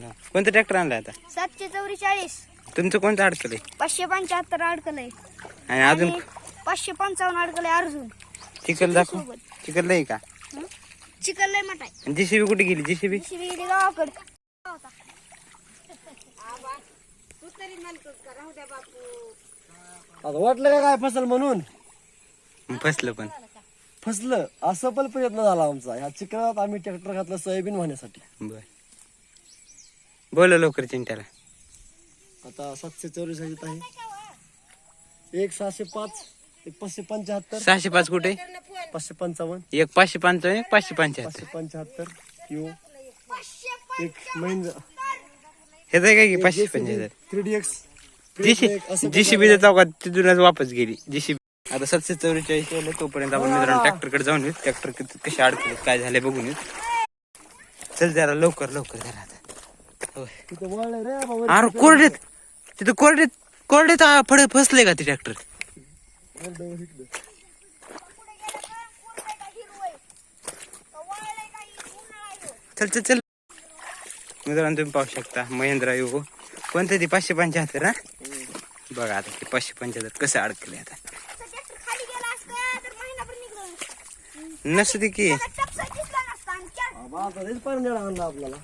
कोणतं ट्रॅक्टर आणलं आता? सातशे चौवेचाळीस. तुमचं कोणतं अडकलंय पाचशे पंच्याहत्तर अडकलंय आणि अजून आणि पाचशे पंचावन्न अडकलंय अर्जुन चिखल दाखव. चिखल नाही का? चिकन लय मटाय जेसीबी कुठे गेली? जेसीबी गेली गावाकडे. आता वाटलं का काय फसल म्हणून? फसलं पण. फसलं. असं पण प्रयत्न झाला आमचा. ह्या चिखलात आम्ही ट्रॅक्टर घातलं सोयाबीन वाहण्यासाठी. बर. बोला लवकर चिंट्याला आता सातशे ह्याच्यात आहे. एक सहाशे पाच एक पाचशे पंच्याहत्तर. सहाशे पाच कुठे? पाचशे पंचावन्न. एक पाचशे पंचावन्न एक पाचशे पंच्याहत्तर. पाचशे पंच्याहत्तर किंवा एक महिंद्रा. हे आहे काय की पाचशे पंच्याहत्तर. थ्री डी एक्स जीसीबी चौकात तिथूनच वापस गेली. जीसीबी आता सातशे चौवेचाळीस केलं तोपर्यंत आपण मित्रांनो ट्रॅक्टरकडे जाऊन येऊ ट्रॅक्टर कसे अडकले काय झाले बघून येऊ चल जरा लवकर लवकर जरा. तिथं वळलंय रे बाबा अरे कोरडेत तिथं कोरडेत कोरडेत फळे फसले का ते ट्रॅक्टर. चल चल चल. मित्रांनो तुम्ही पाहू शकता महिंद्रा युगो कोणतं ती पाचशे पंच्याहत्तर हा? बघा आता ते पाचशे पंच्याहत्तर कसं अडकले आता. की. नसता आणला आपल्याला.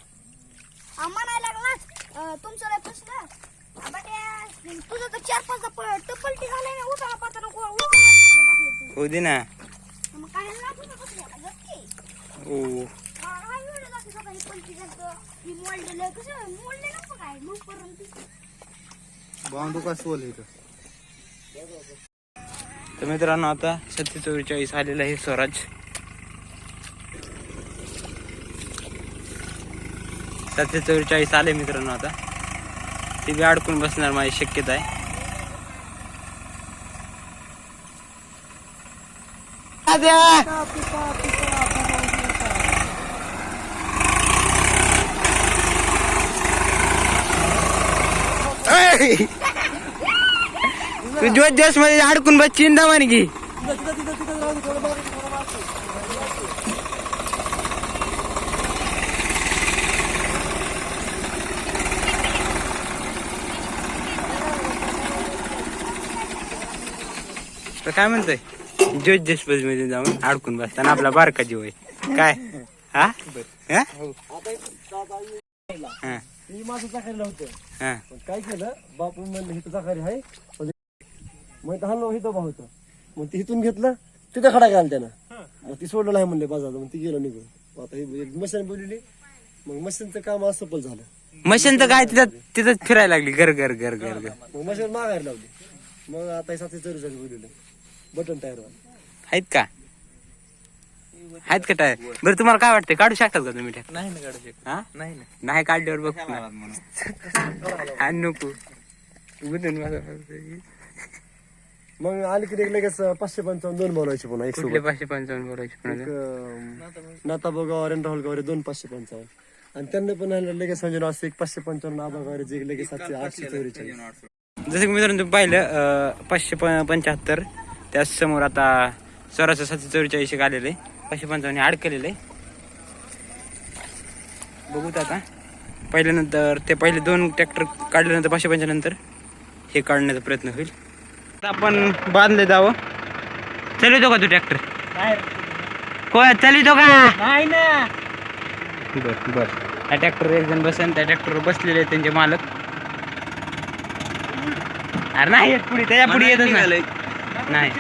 म्हणायला लागला अं, तुमचं लय तुझं तर चार पाच टपलटी झालाय ना उठाला पाहताना को- उठाला एवढे टाकले तू दे ना. मग काय ना तुझं फसलं आता गप्पी. ओ आ, एवढं दाखवत होता, पलटी झालतं, मोडलेलं. कसं मोडलेलं नको काय मग पर्यंत बांधू का सोल इथं? तर मित्रांनो आता सत्य चौवेचाळीस आलेलं आहे स्वराज. सत्य चौवेचाळीस आले मित्रांनो आता ते बी अडकून बसणार माझी शक्यता आहे! तू जोश जोशमध्ये अडकून बस चिंता म्हणे की तर काय म्हणतोय? जोश जोशमध्ये जाऊन अडकून बसताना आपला बारका जीव आहे. काय? हा? हा? हा. मी माझं चाकरीला होतं हा. पण काय केलं बापू म्हणलं हिथं चाकारी आहे मग हलो हल्लो हिथं होतं मग ते हिथून घेतलं तिथं खडा घाल त्यानं मग ती सोडलं नाही म्हणले बाजारात मग ती गेलं निघून मग आता ही एक मशीन बोलली मग मशीनचं काम असं सफल झालं मशीन तर काय तिथं तिथंच फिरायला लागली. घर घर घर घर घर. मग मशीन मागायला लावली. मग आता सातशे झाली बोललेलं. बटन टायर आहेत का? आहेत का टायर बरं तुम्हाला काय वाटतं काढू शकतात का तुम्ही? नाही ना काढू शकत. हा? नाही ना नाही काढल्यावर बघ हा नको. मला- मग अलीकडे एक लगेच पाचशे पंचावन्न दोन बनवायचे पुन्हा एक कुठले सोबत. पाचशे पंचावन्न बोलायचे एक कोणाला? नाताबा गावारे आणि राहुल गावारे दोन पाचशे पंचावन्न. आणि त्यांना पण लगेच संजय असं एक पाचशे पंचावन्न आबा गावारे एक लगेच सातशे आठशे चौवेचाळीस जसं की मित्रांनो तुम्ही पाहिलं पाचशे पंच्याहत्तर त्या समोर आता चौराशे सातशे चौवेचाळीस एक आलेले. पाचशे पंचावन्न अडकलेले बघूत आता. पहिल्यानंतर ते पहिले दोन ट्रॅक्टर काढल्यानंतर पाचशे हे काढण्याचा प्रयत्न होईल. आता आपण बांधले जावं. चालवतो का तू ट्रॅक्टर को चालवतो का? नाही ना. बर बर. त्या ट्रॅक्टर एक जण बसन त्या ट्रॅक्टरवर बसलेले आहेत त्यांचे मालक. अरे नाही येत पुढे त्याच्या पुढे येतच नाही. नाही